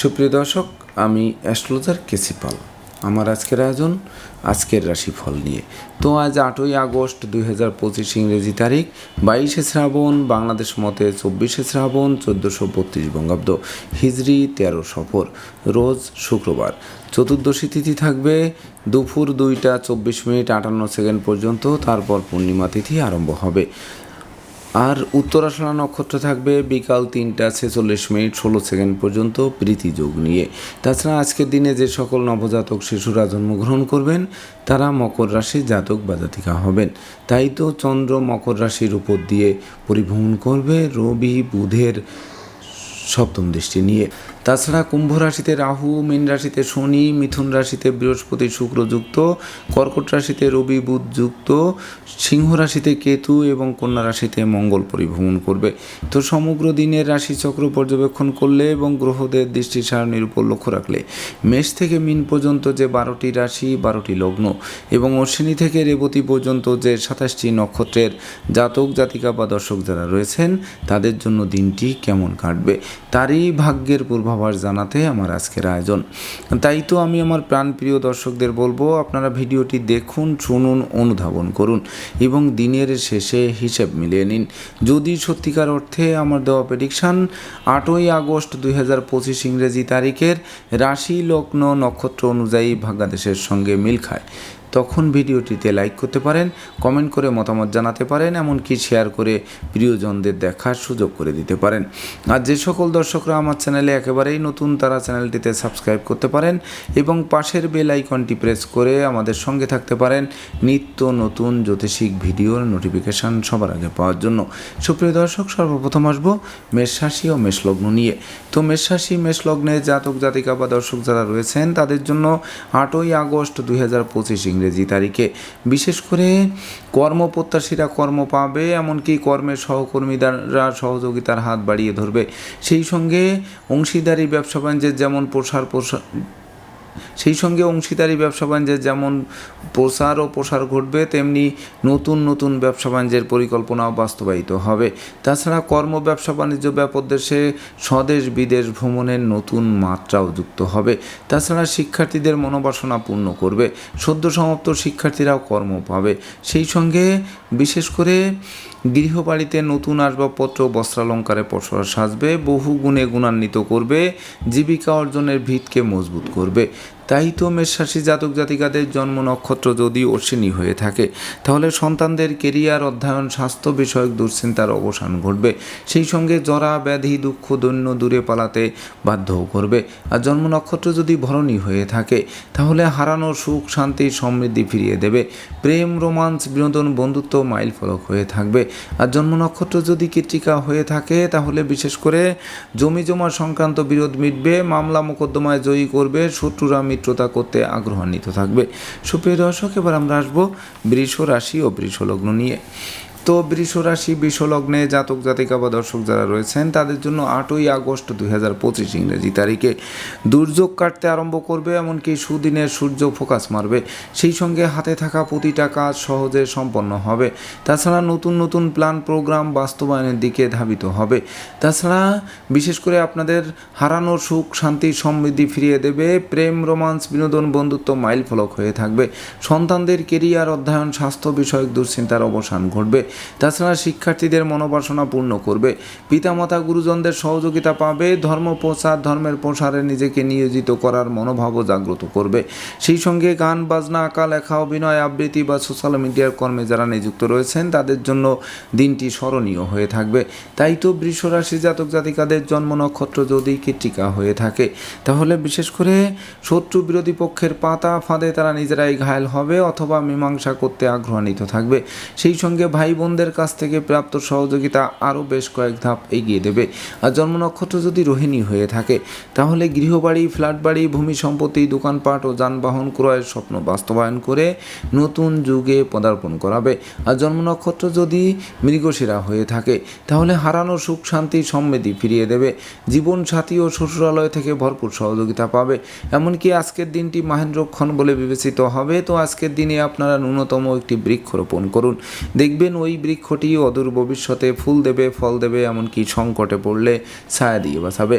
সুপ্রিয় দর্শক, আমি অ্যাস্ট্রোলজার কেসিপাল আমার আজকের আয়োজন আজকের রাশিফল নিয়ে। তো আজ আটই আগস্ট দুই হাজার পঁচিশ ইংরেজি তারিখ, বাইশে শ্রাবণ, বাংলাদেশ মতে চব্বিশে শ্রাবণ, চোদ্দোশো বত্রিশ বঙ্গাব্দ হিজরি তেরো সফর, রোজ শুক্রবার। চতুর্দশী তিথি থাকবে দুপুর দুইটা চব্বিশ মিনিট আটান্ন সেকেন্ড পর্যন্ত, তারপর পূর্ণিমা তিথি আরম্ভ হবে। আর উত্তরাশনা নক্ষত্র থাকবে বিকাল তিনটা ছেচল্লিশ মিনিট ষোলো সেকেন্ড পর্যন্ত প্রীতিযোগ নিয়ে। তাছাড়া আজকের দিনে যে সকল নবজাতক শিশুরা জন্মগ্রহণ করবেন, তারা মকর রাশির জাতক বা জাতিকা হবেন। তাই তো চন্দ্র মকর রাশির উপর দিয়ে পরিভ্রমণ করবে রবি বুধের সপ্তম দৃষ্টি নিয়ে। তাছাড়া কুম্ভ রাশিতে রাহু, মীন রাশিতে শনি, মিথুন রাশিতে বৃহস্পতি শুক্র যুক্ত, কর্কট রাশিতে রবি বুধ যুক্ত, সিংহ রাশিতে কেতু এবং কন্যা রাশিতে মঙ্গল পরিভ্রমণ করবে। তো সমগ্র দিনের রাশিচক্র পর্যবেক্ষণ করলে এবং গ্রহদের দৃষ্টি সারণীর উপর লক্ষ্য রাখলে মেষ থেকে মিন পর্যন্ত যে বারোটি রাশি, বারোটি লগ্ন এবং অশ্বিনী থেকে রেবতী পর্যন্ত যে সাতাশটি নক্ষত্রের জাতক, জাতিকা বা দর্শক যারা রয়েছেন, তাদের জন্য দিনটি কেমন কাটবে, তারই ভাগ্যের পূর্বাভাস জানাতে আমার আজকের আয়োজন। তাই তো আমি আমার প্রাণপ্রিয় দর্শকদের বলব, আপনারা ভিডিওটি দেখুন, শুনুন, অনুধাবন করুন এবং দিনের শেষে হিসেব মিলিয়ে নিন। যদি সত্যিকার অর্থে আমার দেওয়া প্রেডিকশান আটই আগস্ট দুই হাজার পঁচিশ ইংরেজি তারিখের রাশি লগ্ন নক্ষত্র অনুযায়ী ভাগ্যাদেশের সঙ্গে মিল খায়। তখন ভিডিওটিতে লাইক করতে পারেন, কমেন্ট করে মতামত জানাতে পারেন, এমনকি শেয়ার করে প্রিয়জনদের দেখার সুযোগ করে দিতে পারেন। আর যে সকল দর্শকরা আমার চ্যানেলে একেবারেই নতুন, তারা চ্যানেলটিতে সাবস্ক্রাইব করতে পারেন এবং পাশের বেল আইকনটি প্রেস করে আমাদের সঙ্গে থাকতে পারেন নিত্য নতুন জ্যোতিষিক ভিডিওর নোটিফিকেশান সবার আগে পাওয়ার জন্য। সুপ্রিয় দর্শক, সর্বপ্রথম আসব মেষ রাশি ও মেষলগ্ন নিয়ে। তো মেষ রাশি মেষলগ্নে জাতক, জাতিকা বা দর্শক যারা রয়েছেন, তাদের জন্য আটই আগস্ট দুই হাজার পঁচিশ তারিখে। বিশেষ করে কর্মপ্রত্যাশীরা কর্ম পাবে, এমনকি কর্মের সহকর্মীরা সহযোগিতার হাত বাড়িয়ে ধরবে। সেই সঙ্গে অংশীদারি, ব্যবসা বাণিজ্যের যেমন প্রসার প্রসার সেই সঙ্গে অংশীদারি ব্যবসা বাণিজ্যের যেমন প্রসার ও প্রসার ঘটবে, তেমনি নতুন নতুন ব্যবসা বাণিজ্যের পরিকল্পনাও বাস্তবায়িত হবে। তাছাড়া কর্ম ব্যবসা বাণিজ্য ব্যাপদেশে স্বদেশ বিদেশ ভ্রমণের নতুন মাত্রাও যুক্ত হবে। তাছাড়া শিক্ষার্থীদের মনোবাসনা পূর্ণ করবে, সদ্য সমাপ্ত শিক্ষার্থীরাও কর্ম পাবে। সেই সঙ্গে বিশেষ করে গৃহবাড়িতে নতুন আসবাবপত্র, বস্ত্রালঙ্কারে পসরা সাজবে, বহু গুণে গুণান্বিত করবে, জীবিকা অর্জনের ভিতকে মজবুত করবে। তাই তো মেষরাশি জাতক জাতিকাদের জন্ম নক্ষত্র যদি অশ্বিনী হয়ে থাকে, তাহলে সন্তানদের কেরিয়ার অধ্যয়ন, স্বাস্থ্য বিষয়ক দুশ্চিন্তার অবসান ঘটবে। সেই সঙ্গে জরা, ব্যাধি, দুঃখ, দৈন্য দূরে পালাতে বাধ্যও করবে। আর জন্ম নক্ষত্র যদি ভরণী হয়ে থাকে, তাহলে হারানো সুখ, শান্তি, সমৃদ্ধি ফিরিয়ে দেবে। প্রেম, রোমান্স, বিনোদন, বন্ধুত্ব মাইল ফলক হয়ে থাকবে। আর জন্ম নক্ষত্র যদি কৃত্রিকা হয়ে থাকে, তাহলে বিশেষ করে জমি জমা সংক্রান্ত বিরোধ মিটবে মামলা মোকদ্দমায় জয়ী করবে, শত্রুরা মিত্রতা করতে আগ্রহান্বিত থাকবে। সুপ্রিয় দর্শক, এবার আমরা আসব বৃষ রাশি ও বৃষ লগ্ন নিয়ে। তো বৃষ রাশি বৃষ লগ্নে জাতক, জাতিকা বা দর্শক যারা রয়েছেন, তাদের জন্য আটই আগস্ট দুই হাজার পঁচিশ ইংরেজি তারিখে দুর্যোগ কাটতে আরম্ভ করবে, এমনকি সুদিনের সূর্য ফোকাস মারবে। সেই সঙ্গে হাতে থাকা প্রতিটা কাজ সহজে সম্পন্ন হবে। তাছাড়া নতুন নতুন প্ল্যান, প্রোগ্রাম বাস্তবায়নের দিকে ধাবিত হবে। তাছাড়া বিশেষ করে আপনাদের হারানোর সুখ, শান্তি, সমৃদ্ধি ফিরিয়ে দেবে। প্রেম, রোমান্স, বিনোদন, বন্ধুত্ব মাইল ফলক হয়ে থাকবে। সন্তানদের কেরিয়ার, অধ্যয়ন, স্বাস্থ্য বিষয়ক দুশ্চিন্তার অবসান ঘটবে। তাছাড়া শিক্ষার্থীদের মনোবাসনা পূর্ণ করবে। পিতামাতা গুরুজনদের সহযোগিতা পাবে, ধর্ম প্রচার, ধর্মের প্রসারে নিজেকে নিয়োজিত করার মনোভাবও জাগ্রত করবে। সেই সঙ্গে গান, বাজনা, আঁকা, লেখা, অভিনয়, আবৃত্তি বা সোশ্যাল মিডিয়ার কর্মে যারা নিযুক্ত রয়েছেন, তাদের জন্য দিনটি স্মরণীয় হয়ে থাকবে। তাই তো বৃষরাশি জাতক জাতিকাদের জন্ম নক্ষত্র যদি কৃত্রিকা হয়ে থাকে, তাহলে বিশেষ করে শত্রু বিরোধী পক্ষের পাতা ফাঁদে তারা নিজেরাই ঘায়েল হবে অথবা মীমাংসা করতে আগ্রহান্বিত থাকবে। সেই সঙ্গে ভাই বোনদের কাছ থেকে প্রাপ্ত সহযোগিতা আরও বেশ কয়েক ধাপ এগিয়ে দেবে। আর জন্ম নক্ষত্র যদি রোহিণী হয়ে থাকে, তাহলে গৃহবাড়ি ফ্ল্যাট বাড়ি ভূমি সম্পত্তি, দোকানপাট ও যানবাহন ক্রয়ের স্বপ্ন বাস্তবায়ন করে নতুন যুগে পদার্পণ করাবে। আর জন্ম নক্ষত্র যদি মৃগশিরা হয়ে থাকে, তাহলে হারানো সুখ, শান্তি সমৃদ্ধি ফিরিয়ে দেবে। জীবন সাথী ও শ্বশুরালয় থেকে ভরপুর সহযোগিতা পাবে। এমনকি আজকের দিনটি মাহেন্দ্রক্ষণ বলে বিবেচিত হবে। তো আজকের দিনে আপনারা ন্যূনতম একটি বৃক্ষ রোপণ করুন। দেখবেন ওই বৃক্ষটি অদূর ভবিষ্যতে ফুল দেবে, ফল দেবে, এমনকি সংকটে পড়লে ছায়া দিয়ে বাঁচাবে।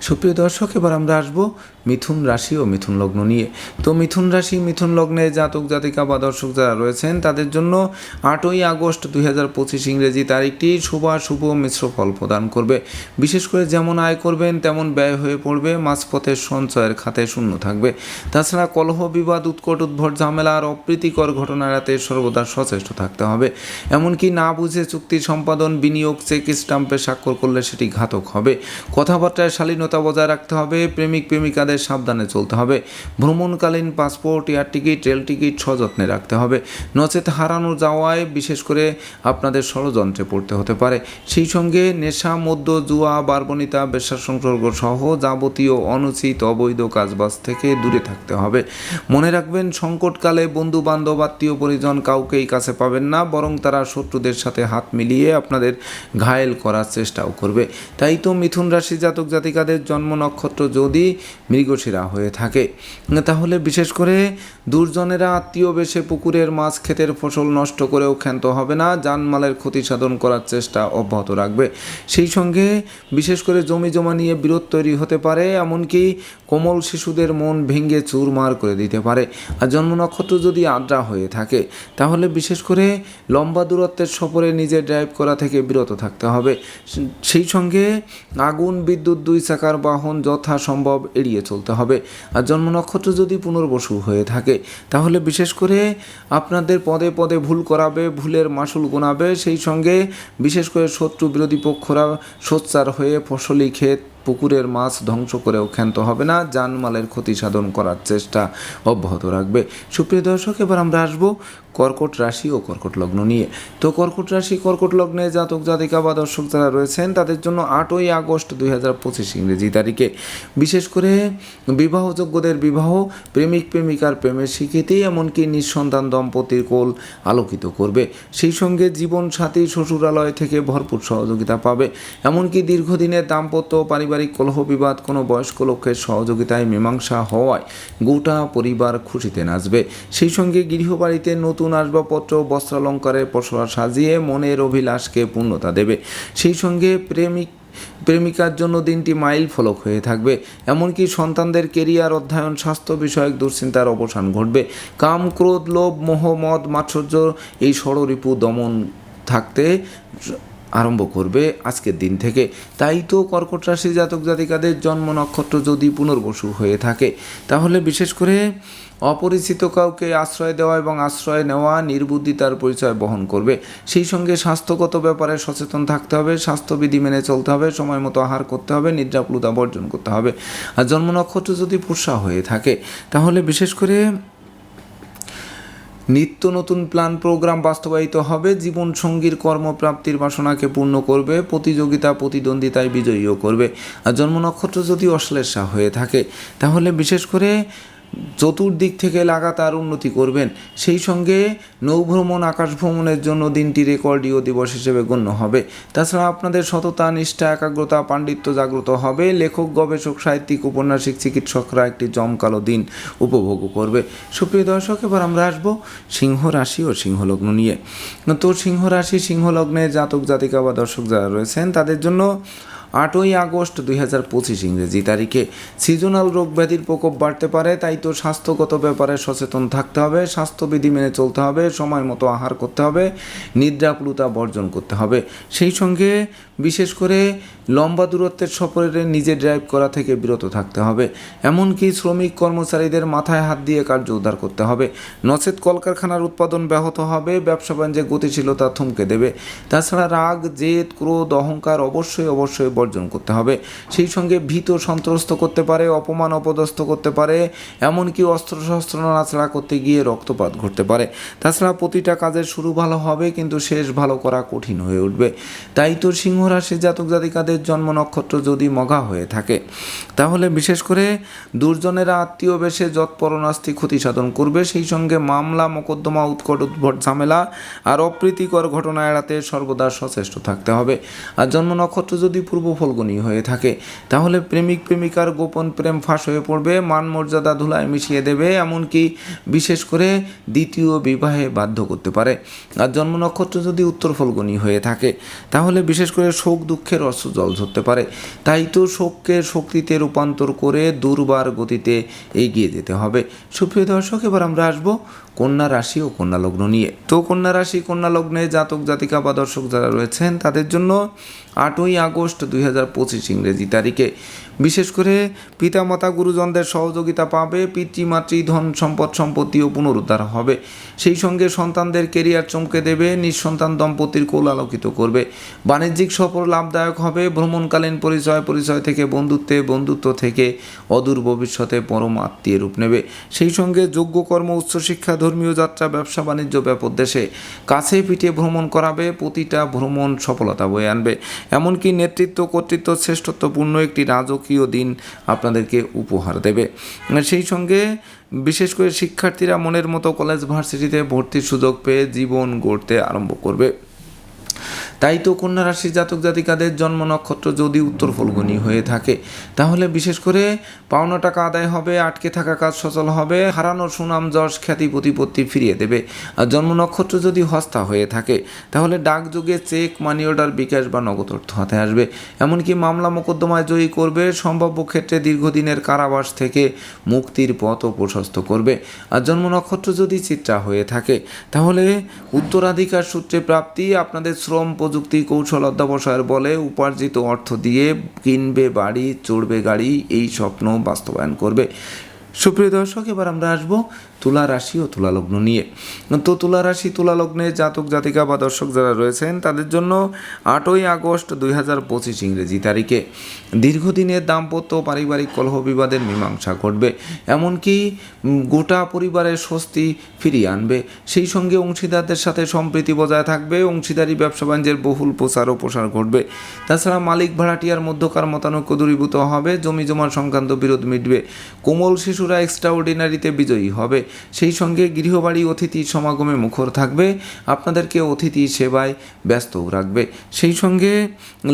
সুপ্রিয় দর্শক, এবার আমরা আসব মিথুন রাশি ও মিথুন লগ্ন নিয়ে। তো মিথুন রাশি, মিথুন লগ্নে জাতক, জাতিকা বা দর্শক যারা রয়েছেন, তাদের জন্য আটই আগস্ট দুই হাজার পঁচিশ ইংরেজি তারিখটি শুভ মিশ্র ফল প্রদান করবে। বিশেষ করে যেমন আয় করবেন, তেমন ব্যয় হয়ে পড়বে মাঝপথের সঞ্চয়ের খাতে শূন্য থাকবে। তাছাড়া কলহ, বিবাদ, উৎকট, উদ্ভট, ঝামেলা আর অপ্রীতিকর ঘটনা এড়াতে সর্বদা সচেষ্ট থাকতে হবে। এমনকি না বুঝে চুক্তি সম্পাদন, বিনিয়োগ, চেক স্টাম্পে স্বাক্ষর করলে সেটি ঘাতক হবে। কথাবার্তায় শালীনতা বজায় রাখতে হবে, প্রেমিক, প্রেমিকাদের সাবধানে চলতে হবে। ভ্রমণকালীন passport, air ticket, rail ticket সযত্নে রাখতে হবে। নচেত হারানো যাওয়ায় বিশেষ করে আপনাদের ষড়যন্ত্রে পড়তে হতে পারে। সেই সঙ্গে নেশা, মদ্য, জুয়া, বারবনিতা, বেশ্যার সংসর্গ সহ যাবতীয় অনুচিত অবৈধ কাজবাজ থেকে দূরে থাকতে হবে। মনে রাখবেন, সংকটকালে বন্ধু বান্ধব আত্মীয় পরিজন কাউকেই কাছে পাবেন না, বরং তারা শত্রুদের সাথে হাত মিলিয়ে আপনাদের ঘায়েল করার চেষ্টাও করবে। তাই তো মিথুন রাশি জাতক জাতিকাদের জন্ম নক্ষত্র যদি মৃগশিরা হয়ে থাকে। তাহলে বিশেষ করে দুর্জনেরা আত্মীয় বেশে পুকুরের মাছ ক্ষেতের ফসল নষ্ট করেও ক্ষান্ত হবে না, জানমালের ক্ষতি সাধন করার চেষ্টা অব্যাহত রাখবে। সেই সঙ্গে বিশেষ করে জমি জমা নিয়ে বিরোধ তৈরি হতে পারে, এমনকি কোমল শিশুদের মন ভেঙে চুরমার করে দিতে পারে। আর জন্ম নক্ষত্র যদি আদ্রা হয়ে থাকে, তাহলে বিশেষ করে লম্বা দূরত্বের সফরে নিজে ড্রাইভ করা থেকে বিরত থাকতে হবে। সেই সঙ্গে আগুন, বিদ্যুৎ, দুই চাকার বাহন যথাসম্ভব এড়িয়ে চলতে হবে। আর জন্ম নক্ষত্র যদি পুনর্বসু হয়ে থাকে, তাহলে বিশেষ করে আপনাদের পদে পদে ভুল করাবে, ভুলের মাসুল গোনাবে। সেই সঙ্গে বিশেষ করে শত্রু বিরোধী পক্ষরা সোচ্চার হয়ে ফসলি ক্ষেত পুকুরের মাছ ধ্বংস করেও ক্ষান্ত হবে না, জানমালের ক্ষতি সাধন করার চেষ্টা অব্যাহত রাখবে। সুপ্রিয় দর্শক, এবার আমরা আসব কর্কট রাশি ও কর্কট লগ্ন নিয়ে। তো কর্কট রাশি, কর্কট লগ্নে জাতক, জাতিকা বা দর্শক যারা রয়েছেন, তাদের জন্য আটই আগস্ট দুই হাজার পঁচিশ ইংরেজি তারিখে। বিশেষ করে বিবাহযোগ্যদের বিবাহ, প্রেমিক, প্রেমিকার প্রেমের স্বীকৃতি, এমনকি নিঃসন্তান দম্পতির কোল আলোকিত করবে। সেই সঙ্গে জীবন সাথী, শ্বশুরালয় থেকে ভরপুর সহযোগিতা পাবে। এমনকি দীর্ঘদিনের দাম্পত্য পারিবারিক কলহ বিবাদ কোনো বয়স্ক লোকের সহযোগিতায় মীমাংসা হওয়ায় গোটা পরিবার খুশিতে নাচবে। সেই সঙ্গে গৃহবাড়িতে নতুন আসবাবপত্র, বস্ত্রালঙ্কারে পশোয়া সাজিয়ে মনের অভিলাষকে পূর্ণতা দেবে। সেই সঙ্গে প্রেমিক, প্রেমিকার জন্য দিনটি মাইল ফলক হয়ে থাকবে। এমনকি সন্তানদের কেরিয়ার, অধ্যয়ন, স্বাস্থ্য বিষয়ক দুশ্চিন্তার অবসান ঘটবে। কাম, ক্রোধ, লোভ, মোহ, মদ, মাৎসর্য, এই ষড়রিপু দমন থাকতে আরম্ভ করবে আজকের দিন থেকে। তাই তো কর্কট রাশি জাতক জাতিকাদের জন্ম নক্ষত্র যদি পুনর্বসু হয়ে থাকে, তাহলে বিশেষ করে অপরিচিত কাউকে আশ্রয় দেওয়া এবং আশ্রয় নেওয়া নির্বুদ্ধিতার পরিচয় বহন করবে। সেই সঙ্গে স্বাস্থ্যগত ব্যাপারে সচেতন থাকতে হবে, স্বাস্থ্যবিধি মেনে চলতে হবে, সময় মতো আহার করতে হবে, নিদ্রাপ্লুতা বর্জন করতে হবে। আর জন্ম নক্ষত্র যদি পুষা হয়ে থাকে, তাহলে বিশেষ করে নিত্য নতুন প্ল্যান প্রোগ্রাম বাস্তবায়িত হবে জীবন সঙ্গীর কর্মপ্রাপ্তির বাসনাকে পূর্ণ করবে, প্রতিযোগিতা, প্রতিদ্বন্দ্বিতায় বিজয়ীও করবে। আর জন্ম নক্ষত্র যদি অশ্লেষা হয়ে থাকে, তাহলে বিশেষ করে চতুর্দিক থেকে লাগাতার উন্নতি করবেন। সেই সঙ্গে নৌভ্রমণ আকাশ ভ্রমণের জন্য দিনটি রেকর্ডীয় দিবস হিসেবে গণ্য হবে। তাছাড়া আপনাদের সততা, নিষ্ঠা, একাগ্রতা, পাণ্ডিত্য জাগ্রত হবে। লেখক, গবেষক, সাহিত্যিক, উপন্যাসিক, চিকিৎসকরা একটি জমকালো দিন উপভোগ করবে। সুপ্রিয় দর্শক, এবার আমরা আসব সিংহ রাশি ও সিংহলগ্ন নিয়ে। তো সিংহ রাশি সিংহলগ্নে জাতক, জাতিকা বা দর্শক যারা রয়েছেন, তাদের জন্য আটই আগস্ট দুই হাজার পঁচিশ ইংরেজি তারিখে। সিজনাল রোগ ব্যাধির প্রকোপ বাড়তে পারে, তাই তো স্বাস্থ্যগত ব্যাপারে সচেতন থাকতে হবে, স্বাস্থ্যবিধি মেনে চলতে হবে, সময় মতো আহার করতে হবে নিদ্রাপ্লুতা বর্জন করতে হবে। সেই সঙ্গে বিশেষ করে লম্বা দূরত্বের সফরে নিজে ড্রাইভ করা থেকে বিরত থাকতে হবে। এমনকি শ্রমিক কর্মচারীদের মাথায় হাত দিয়ে কার্য উদ্ধার করতে হবে। নচেত কলকারখানার উৎপাদন ব্যাহত হবে, ব্যবসা বাণিজ্যে গতিশীলতা থমকে দেবে। তাছাড়া রাগ, জেদ, ক্রোধ, অহংকার অবশ্যই অবশ্যই বর্জন করতে হবে। সেই সঙ্গে ভীত সন্ত্রস্ত করতে পারে, অপমান অপদস্থ করতে পারে, এমনকি অস্ত্রশস্ত্র নাড়াচাড়া করতে গিয়ে রক্তপাত ঘটতে পারে। তাছাড়া প্রতিটা কাজের শুরু ভালো হবে, কিন্তু শেষ ভালো করা কঠিন হয়ে উঠবে। তাই তো সিংহ রাশি জাতক জাতিকাদের জন্ম নক্ষত্র যদি মগা হয়ে থাকে, তাহলে বিশেষ করে দুর্জনেরা আত্মীয় বেশে যৎপরণাস্তি ক্ষতি সাধন করবে। সেই সঙ্গে মামলা, মোকদ্দমা, উৎকট উদ্ভট ঝামেলা আর অপ্রীতিকর ঘটনা এড়াতে সর্বদা সচেষ্ট থাকতে হবে। আর জন্ম নক্ষত্র যদি পূর্ব পূর্ব ফলগুনি হয়ে থাকে। তাহলে প্রেমিক প্রেমিকার গোপন প্রেম ফাঁস হয়ে পড়বে, মান মর্যাদা ধুলায় মিশিয়ে দেবে, এমনকি বিশেষ করে দ্বিতীয় বিবাহে বাধ্য করতে পারে। আর জন্ম নক্ষত্র যদি উত্তর ফলগুনি হয়ে থাকে, তাহলে বিশেষ করে শোক দুঃখের অস্ত্র জল ধরতে পারে। তাই তো শোককে শক্তিতে রূপান্তর করে দুর্বার গতিতে এগিয়ে যেতে হবে। সুপ্রিয় দর্শক, এবার আমরা আসব কন্যা রাশি ও কন্যা লগ্ন নিয়ে। তো কন্যা রাশি, কন্যা লগ্নে জাতক, জাতিকা বা দর্শক যারা রয়েছেন, তাদের জন্য আটই আগস্ট দুই হাজার পঁচিশ ইংরেজি তারিখে। বিশেষ করে পিতামাতা গুরুজনদের সহযোগিতা পাবে, পিতৃমাতৃ ধন সম্পদ সম্পত্তিও পুনরুদ্ধার হবে। সেই সঙ্গে সন্তানদের কেরিয়ার চমকে দেবে নিঃসন্তান দম্পতির কোল আলোকিত করবে। বাণিজ্যিক সফর লাভদায়ক হবে, ভ্রমণকালীন পরিচয় পরিচয় থেকে বন্ধুত্বে, বন্ধুত্ব থেকে অদূর ভবিষ্যতে পরম আত্মীয় রূপ নেবে। সেই সঙ্গে যোগ্য কর্ম উচ্চশিক্ষা ধর্মীয় যাত্রা, ব্যবসা, বাণিজ্য ব্যাপক দেশে কাছে পিঠে ভ্রমণ করাবে, প্রতিটা ভ্রমণ সফলতা বয়ে আনবে। এমনকি নেতৃত্ব, কর্তৃত্ব শ্রেষ্ঠত্বপূর্ণ একটি রাজকীয় দিন আপনাদেরকে উপহার দেবে। সেই সঙ্গে বিশেষ করে শিক্ষার্থীরা মনের মতো কলেজ ভার্সিটিতে ভর্তির সুযোগ পেয়ে জীবন গড়তে আরম্ভ করবে। তাই তো কন্যা রাশির জাতক জাতিকাদের জন্ম নক্ষত্র যদি উত্তর ফলগুনি হয়ে থাকে, তাহলে বিশেষ করে পাওনা টাকা আদায় হবে, আটকে থাকা কাজ সচল হবে হারানোর সুনাম, যশ, খ্যাতি, প্রতিপত্তি ফিরিয়ে দেবে। আর জন্ম নক্ষত্র যদি হস্তা হয়ে থাকে, তাহলে ডাকযোগে চেক, মানি অর্ডার, বিকাশ বা নগদ অর্থ হাতে আসবে। এমনকি মামলা মোকদ্দমায় জয়ী করবে, সম্ভাব্য ক্ষেত্রে দীর্ঘদিনের কারাবাস থেকে মুক্তির পথও প্রশস্ত করবে। আর জন্ম নক্ষত্র যদি চিত্রা হয়ে থাকে, তাহলে উত্তরাধিকার সূত্রে প্রাপ্তি আপনাদের শ্রম প্রযুক্তি, কৌশল অধ্যাবসায়ের বলে উপার্জিত অর্থ দিয়ে কিনবে বাড়ি, চড়বে গাড়ি, এই স্বপ্ন বাস্তবায়ন করবে। সুপ্রিয় দর্শক, এবার আমরা আসব তুলা রাশি ও তুলা লগ্ন নিয়ে। তো তুলা রাশি, তুলা লগ্নে জাতক, জাতিকা বা দর্শক যারা রয়েছেন, তাদের জন্য আটই আগস্ট দুই হাজার পঁচিশ ইংরেজি তারিখে। দীর্ঘদিনের দাম্পত্য পারিবারিক কলহ বিবাদের মীমাংসা ঘটবে, এমনকি গোটা পরিবারের স্বস্তি ফিরিয়ে আনবে। সেই সঙ্গে অংশীদারদের সাথে সম্প্রীতি বজায় থাকবে, অংশীদারি, ব্যবসা বাণিজ্যের বহুল প্রচার ও প্রসার ঘটবে। তাছাড়া মালিক ভাড়াটিয়ার মধ্যকার মতানৈক্য দূরীভূত হবে জমি জমা সংক্রান্ত বিরোধ মিটবে। কোমল শিশুরা এক্সট্রা অর্ডিনারিতে বিজয়ী হবে। সেই সঙ্গে গৃহবাড়ি অতিথি সমাগমে মুখর থাকবে, আপনাদেরকে অতিথি সেবায় ব্যস্তও রাখবে। সেই সঙ্গে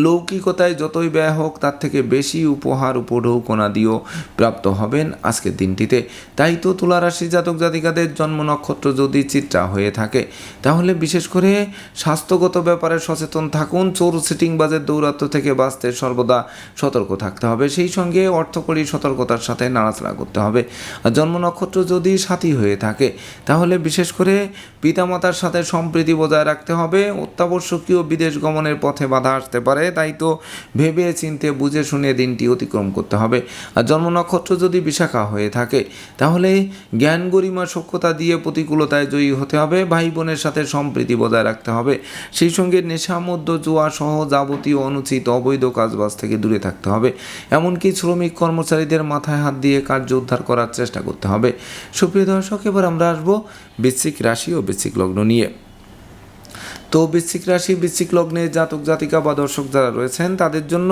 লৌকিকতায় যতই ব্যয় হোক, তার থেকে বেশি উপহার উপঢৌকনা দিয়েও প্রাপ্ত হবেন আজকের দিনটিতে। তাই তো তুলা রাশি জাতক জাতিকাদের জন্ম নক্ষত্র যদি চিত্রা হয়ে থাকে, তাহলে বিশেষ করে স্বাস্থ্যগত ব্যাপারে সচেতন থাকুন, চোর সিটিংবাজের দৌরাত্ম থেকে বাঁচতে সর্বদা সতর্ক থাকতে হবে। সেই সঙ্গে অর্থকরী সতর্কতার সাথে নাড়াচাড়া করতে হবে। আর জন্ম নক্ষত্র যদি সাথী হয়ে থাকে। তাহলে বিশেষ করে পিতামাতার সাথে সম্প্রীতি বজায় রাখতে হবে। অত্যাবশ্যকীয় বিদেশ গমনের পথে বাধা আসতে পারে, তাই তো ভেবে চিনতে বুঝে শুনে দিনটি অতিক্রম করতে হবে। আর জন্ম নক্ষত্র যদি বিশাখা হয়ে থাকে, তাহলে জ্ঞান গরিমা সক্ষতা দিয়ে প্রতিকূলতায় জয়ী হতে হবে ভাই বোনের সাথে সম্প্রীতি বজায় রাখতে হবে। সেই সঙ্গে নেশা মধ্য জুয়া, সহ যাবতীয় অনুচিত অবৈধ কাজবাজ থেকে দূরে থাকতে হবে। এমনকি শ্রমিক কর্মচারীদের মাথায় হাত দিয়ে কার্য উদ্ধার করার চেষ্টা করতে হবে। সুপ্রিয় দর্শক এবার আমরা আসব বৃশ্চিক রাশি ও বৃশ্চিক লগ্ন নিয়ে। তো বৃশ্চিক রাশি, বৃশ্চিক লগ্নে জাতক, জাতিকা বা দর্শক যারা রয়েছেন, তাদের জন্য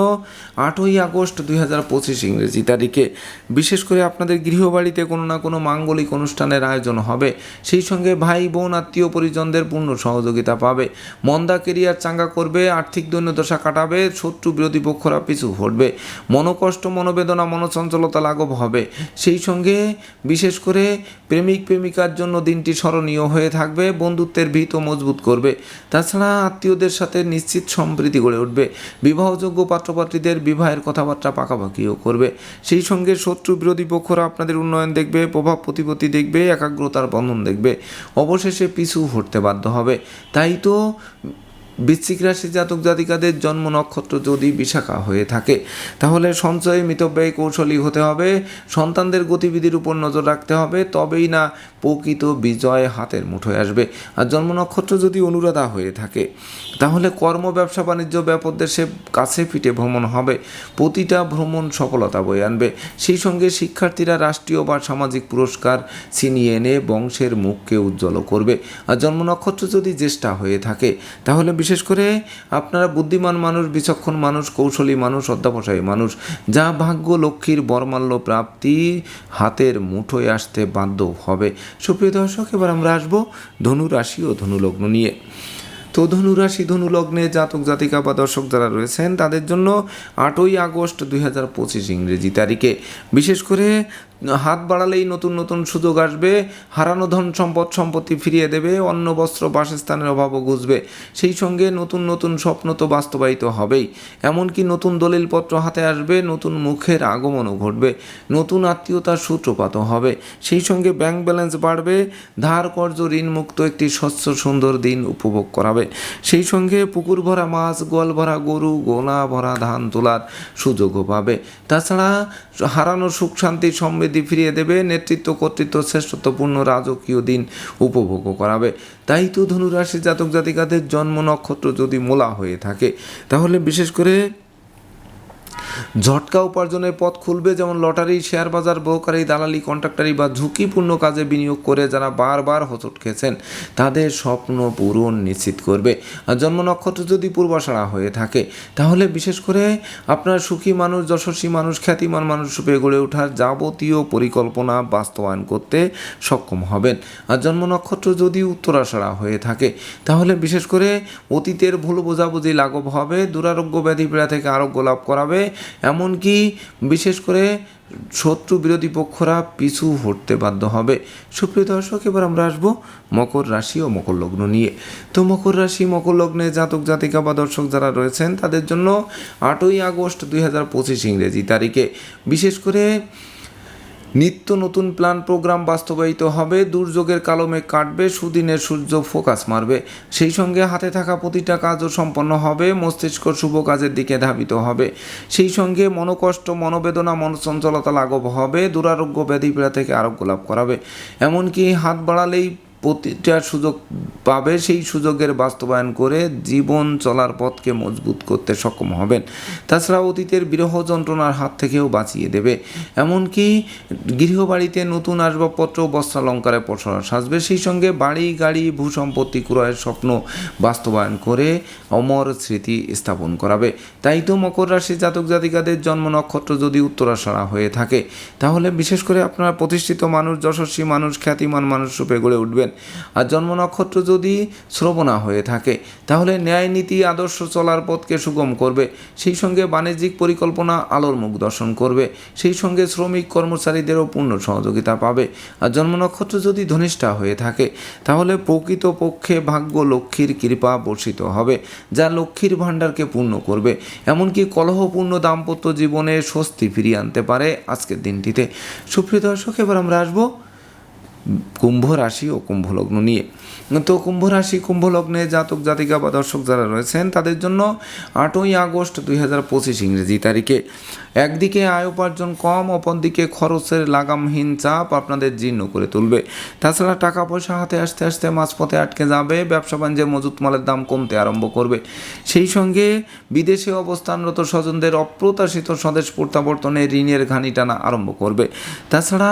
আটই আগস্ট দুই হাজার পঁচিশ ইংরেজি তারিখে। বিশেষ করে আপনাদের গৃহবাড়িতে কোনো না কোনো মাঙ্গলিক অনুষ্ঠানের আয়োজন হবে। সেই সঙ্গে ভাই, বোন, আত্মীয় পরিজনদের পূর্ণ সহযোগিতা পাবে। মন্দা কেরিয়ার চাঙ্গা করবে, আর্থিক দৈন্যদশা কাটাবে, শত্রু বিরোধী পক্ষরা পিছু হটবে। মনোকষ্ট, মনোবেদনা, মনোচঞ্চলতা লাঘব হবে। সেই সঙ্গে বিশেষ করে প্রেমিক, প্রেমিকার জন্য দিনটি স্মরণীয় হয়ে থাকবে, বন্ধুত্বের ভিত মজবুত করবে। তাছাড়া আত্মীয়দের সাথে নিশ্চিত সম্প্রীতি গড়ে উঠবে। বিবাহযোগ্য পাত্রপাত্রীদের বিবাহের কথাবার্তা পাকাপাকিও করবে। সেই সঙ্গে শত্রু বিরোধী পক্ষরা আপনাদের উন্নয়ন দেখবে, প্রভাব প্রতিপত্তি দেখবে, একাগ্রতার বন্ধন দেখবে। অবশেষে পিছু হটতে বাধ্য হবে। তাই তো বৃশ্চিক রাশি জাতক জাতিকাদের জন্ম নক্ষত্র যদি বিশাখা হয়ে থাকে, তাহলে সঞ্চয়ে মিতব্যয়ী কৌশলী হতে হবে, সন্তানদের গতিবিধির উপর নজর রাখতে হবে, তবেই না প্রকৃত বিজয় হাতের মুঠোয় আসবে। আর জন্ম নক্ষত্র যদি অনুরাধা হয়ে থাকে, তাহলে কর্ম, ব্যবসা, বাণিজ্য ব্যাপক দেশে কাছে পিঠে ভ্রমণ হবে, প্রতিটা ভ্রমণ সফলতা বয়ে আনবে। সেই সঙ্গে শিক্ষার্থীরা রাষ্ট্রীয় বা সামাজিক পুরস্কার ছিনিয়ে এনে বংশের মুখকে উজ্জ্বল করবে। আর জন্ম নক্ষত্র যদি জ্যেষ্ঠা হয়ে থাকে, তাহলে বিশেষ করে আপনারা বুদ্ধিমান মানুষ, বিচক্ষণ মানুষ, কৌশলী মানুষ, অধ্যাবসায়ী মানুষ, যা ভাগ্য লক্ষ্মীর বরমাল্য প্রাপ্তি হাতের মুঠোয় আসতে বাধ্য হবে। সুপ্রিয় দর্শক, এবার আমরা আসব ধনু রাশি ও ধনুলগ্ন নিয়ে। তো ধনুরাশি ধনু লগ্নে জাতক, জাতিকা বা দর্শক যারা রয়েছেন, তাদের জন্য আটই আগস্ট দুই হাজার পঁচিশ ইংরেজি তারিখে। বিশেষ করে হাত বাড়ালেই নতুন নতুন সুযোগ আসবে, হারানো ধন সম্পদ সম্পত্তি ফিরিয়ে দেবে অন্ন বস্ত্র বাসস্থানের অভাবও ঘুষবে। সেই সঙ্গে নতুন নতুন স্বপ্ন তো বাস্তবায়িত হবেই। এমনকি নতুন দলিলপত্র হাতে আসবে, নতুন মুখের আগমনও ঘটবে, নতুন আত্মীয়তার সূত্রপাত হবে। সেই সঙ্গে ব্যাংক ব্যালেন্স বাড়বে, ধার কর্য ঋণমুক্ত একটি স্বচ্ছ সুন্দর দিন উপভোগ করাবে। সেই সঙ্গে পুকুর ভরা মাছ, গোয়াল ভরা গরু গোলা ভরা ধান তোলার সুযোগও পাবে। তাছাড়া হারানো সুখ শান্তি সমৃদ্ধি ফিরিয়ে দেবে, নেতৃত্ব, কর্তৃত্ব শ্রেষ্ঠত্বপূর্ণ রাজকীয় দিন উপভোগ করাবে। তাই তো ধনুরাশি জাতক জাতিকাদের জন্ম নক্ষত্র যদি মোলা হয়ে থাকে, তাহলে বিশেষ করে ঝটকা উপার্জনের পথ খুলবে যেমন লটারি, শেয়ার বাজার ব্রোকারি দালালি, কন্ট্রাক্টারি বা ঝুঁকিপূর্ণ কাজে বিনিয়োগ করে যারা বারবার হোঁচট খেয়েছেন, তাদের স্বপ্ন পূরণ নিশ্চিত করবে। আর জন্ম নক্ষত্র যদি পূর্বাশাড়া হয়ে থাকে, তাহলে বিশেষ করে আপনার সুখী মানুষ, যশস্বী মানুষ, খ্যাতিমান মানুষ রূপে গড়ে ওঠার যাবতীয় পরিকল্পনা বাস্তবায়ন করতে সক্ষম হবেন। আর জন্ম নক্ষত্র যদি উত্তরাশাড়া হয়ে থাকে, তাহলে বিশেষ করে অতীতের ভুল বোঝাবুঝি লাঘব হবে, দুরারোগ্য ব্যাধি পীড়া থেকে আরোগ্য লাভ করাবে এমনকি বিশেষ করে শত্রু বিরোধী পক্ষরা পিছু হটতে বাধ্য হবে। সুপ্রিয় দর্শক, এবার আমরা আসব মকর রাশি ও মকর লগ্ন নিয়ে। তো মকর রাশি, মকর লগ্নে জাতক, জাতিকা বা দর্শক যারা রয়েছেন, তাদের জন্য আটই আগস্ট দুই হাজার পঁচিশ ইংরেজি তারিখে। বিশেষ করে নিত্য নতুন প্ল্যান প্রোগ্রাম বাস্তবায়িত হবে, দুর্যোগের কালমে কাটবে, সুদিনের সূর্য ফোকাস মারবে। সেই সঙ্গে হাতে থাকা প্রতিটা কাজও সম্পন্ন হবে মস্তিষ্ক শুভ কাজের দিকে ধাবিত হবে। সেই সঙ্গে মনোকষ্ট, মনোবেদনা মনচঞ্চলতা লাঘব হবে, দুরারোগ্য ব্যাধি পীড়া থেকে আরোগ্য লাভ করাবে। এমনকি হাত বাড়ালেই প্রতিটা সুযোগ পাবে, সেই সুযোগের বাস্তবায়ন করে জীবন চলার পথকে মজবুত করতে সক্ষম হবেন। তাছাড়া অতীতের বিরহ যন্ত্রণার হাত থেকেও বাঁচিয়ে দেবে। এমনকি গৃহবাড়িতে নতুন আসবাবপত্র, বস্ত্রালঙ্কারে পসরা সাজবে। সেই সঙ্গে বাড়ি, গাড়ি, ভূসম্পত্তি ক্রয়ের স্বপ্ন বাস্তবায়ন করে অমর স্মৃতি স্থাপন করাবে। তাই তো মকর রাশি জাতক জাতিকাদের জন্ম নক্ষত্র যদি উত্তরাশাড়া হয়ে থাকে, তাহলে বিশেষ করে আপনার প্রতিষ্ঠিত মানুষ, যশস্বী মানুষ, খ্যাতিমান মানুষ রূপে গড়ে উঠবেন। আর জন্ম নক্ষত্র যদি শ্রবণা হয়ে থাকে, তাহলে ন্যায় নীতি, আদর্শ চলার পথকে সুগম করবে। সেই সঙ্গে বাণিজ্যিক পরিকল্পনা, আলোর মুখ দর্শন করবে। সেই সঙ্গে শ্রমিক, কর্মচারীদেরও পূর্ণ সহযোগিতা পাবে। আর জন্ম নক্ষত্র যদি ধনিষ্ঠা হয়ে থাকে, তাহলে প্রকৃত পক্ষে ভাগ্য লক্ষ্মীর কৃপা বর্ষিত হবে, যা লক্ষ্মীর ভাণ্ডারকে পূর্ণ করবে। এমনকি কলহপূর্ণ দাম্পত্য জীবনে স্বস্তি ফিরিয়ে আনতে পারে আজকের দিনটিতে। সুপ্রিয় দর্শক, এবার আমরা আসব কুম্ভ রাশি ও কুম্ভ লগ্ন নিয়ে। তো কুম্ভ রাশি, কুম্ভ লগ্নে জাতক, জাতিকা বা দর্শক যারা রয়েছেন, তাদের জন্য আটই আগস্ট দুই হাজার পঁচিশ ইংরেজি তারিখে। একদিকে আয় উপার্জন কম, অপরদিকে খরচের লাগামহীন চাপ আপনাদের জীর্ণ করে তুলবে। তাছাড়া টাকা পয়সা হাতে আসতে আসতে মাঝপথে আটকে যাবে, ব্যবসা বাণিজ্যে মজুত মালের দাম কমতে আরম্ভ করবে। সেই সঙ্গে বিদেশে অবস্থানরত স্বজনদের অপ্রত্যাশিত স্বদেশ প্রত্যাবর্তনে ঋণের ঘানি টানা আরম্ভ করবে। তাছাড়া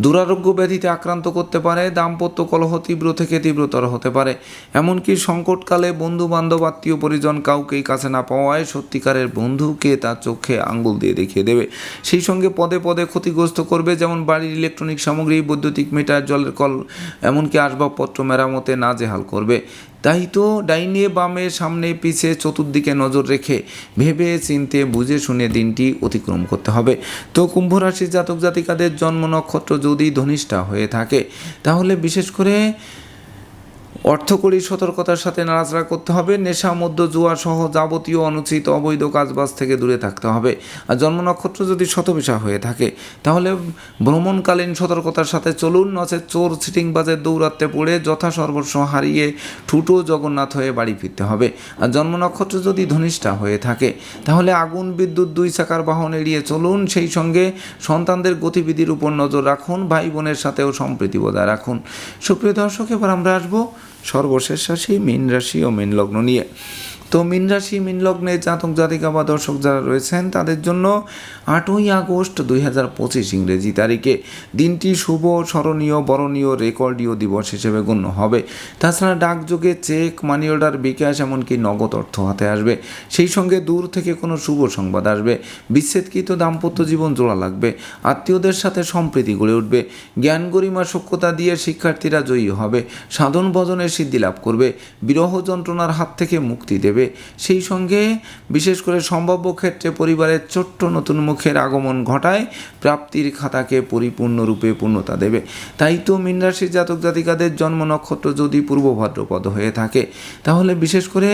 দুরারোগ্য ব্যাধিতে আক্রান্ত করতে পারে, দাম্পত্য কলহ তীব্র থেকে তীব্রতর হতে পারে। এমনকি সংকটকালে বন্ধু বান্ধব আত্মীয় পরিজন কাউকেই কাছে না পাওয়ায় সত্যিকারের বন্ধুকে তার চোখে আঙ্গুল দিয়ে দেখিয়ে দেবে। সেই সঙ্গে পদে পদে ক্ষতিগ্রস্ত করবে, যেমন বাড়ির ইলেকট্রনিক সামগ্রী, বৈদ্যুতিক মিটার, জলের কল, এমনকি আসবাবপত্র মেরামতে নাজেহাল করবে। তাই তো ডাইনে বামে সামনে পিছে চতুর্দিকে নজর রেখে ভেবে চিনতে বুঝে শুনে দিনটি অতিক্রম করতে হবে। তো কুম্ভ রাশির জাতক জাতিকাদের জন্ম নক্ষত্র যদি ধনিষ্ঠা হয়ে থাকে, তাহলে বিশেষ করে অর্থকরী সতর্কতার সাথে নাড়াচাড়া করতে হবে। নেশা মধ্য জুয়া সহ যাবতীয় অনুচিত অবৈধ কাজবাজ থেকে দূরে থাকতে হবে। আর জন্ম নক্ষত্র যদি শতবিশা হয়ে থাকে, তাহলে ভ্রমণকালীন সতর্কতার সাথে চলুন। নচে চোর সিটিংবাজের দৌরাত্মে পড়ে যথা সর্বস্ব হারিয়ে ঠুটো জগন্নাথ হয়ে বাড়ি ফিরতে হবে। আর জন্ম নক্ষত্র যদি ধনিষ্ঠা হয়ে থাকে, তাহলে আগুন, বিদ্যুৎ, দুই চাকার বাহন এড়িয়ে চলুন। সেই সঙ্গে সন্তানদের গতিবিধির উপর নজর রাখুন। ভাই বোনের সাথেও সম্প্রীতি বজায় রাখুন। সুপ্রিয় দর্শক, এবার আমরা আসব সর্বশেষ রাশি মীন রাশি ও মীন লগ্ন নিয়ে। তো মিন রাশি, মিন লগ্নে জাতক, জাতিকা বা দর্শক যারা রয়েছেন, তাদের জন্য আটই আগস্ট দুই হাজার পঁচিশ ইংরেজি তারিখে দিনটি শুভ, স্মরণীয়, বরণীয়, রেকর্ডীয় দিবস হিসেবে গণ্য হবে। তাছাড়া ডাকযোগে চেক, মানি অর্ডার, বিকাশ এমনকি নগদ অর্থ হাতে আসবে। সেই সঙ্গে দূর থেকে কোনো শুভ সংবাদ আসবে। বিচ্ছেদকৃত দাম্পত্য জীবন জোড়া লাগবে। আত্মীয়দের সাথে সম্প্রীতি গড়ে উঠবে। জ্ঞান গরিমা সক্ষতা দিয়ে শিক্ষার্থীরা জয়ী হবে। সাধন ভজনের সিদ্ধি লাভ করবে। বিরহ যন্ত্রণার হাত থেকে মুক্তি দেবে। সেই সঙ্গে বিশেষ করে সম্ভাব্য ক্ষেত্রে পরিবারের ছোট্ট নতুন মুখের আগমন ঘটায়, প্রাপ্তির খাতাকে পরিপূর্ণরূপে পূর্ণতা দেবে। তাই তো মীনরাশির জাতক জাতিকাদের জন্ম নক্ষত্র যদি পূর্ব ভাদ্রপদ হয়ে থাকে, তাহলে বিশেষ করে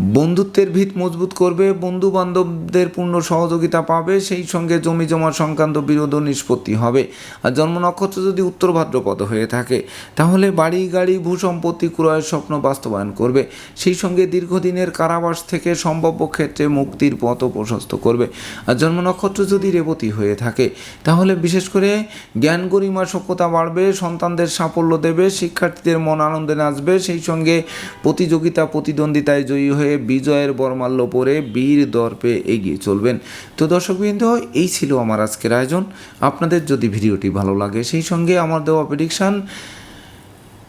বন্ধুত্বের ভিত মজবুত করবে বন্ধু বান্ধবদের পূর্ণ সহযোগিতা পাবে, সেই সঙ্গে জমি জমা সংক্রান্ত বিরোধ নিষ্পত্তি হবে। আর জন্ম নক্ষত্র যদি উত্তর ভাদ্রপদ হয়ে থাকে, তাহলে বাড়ি, গাড়ি ভূ সম্পত্তি ক্রয়ের স্বপ্ন বাস্তবায়ন করবে। সেই সঙ্গে দীর্ঘদিনের কারাবাস থেকে সম্ভাব্য ক্ষেত্রে মুক্তির পথ প্রশস্ত করবে। আর জন্ম নক্ষত্র যদি রেবতী হয়ে থাকে, তাহলে বিশেষ করে জ্ঞান গরিমা সক্ষতা বাড়বে, সন্তানদের সাফল্য দেবে, শিক্ষার্থীদের মন আনন্দে নাচবে, সেই সঙ্গে প্রতিযোগিতা প্রতিদ্বন্দ্বিতায় জয়ী হয়ে বিজয়ের বর্মাল্য পরে বীর দর্পে এগিয়ে চলবেন। তো দর্শকবৃন্দ, এই ছিল আমার আজকের আয়োজন। আপনাদের যদি ভিডিওটি ভালো লাগে, সেই সঙ্গে আমার দেওয়া প্রেডিকশান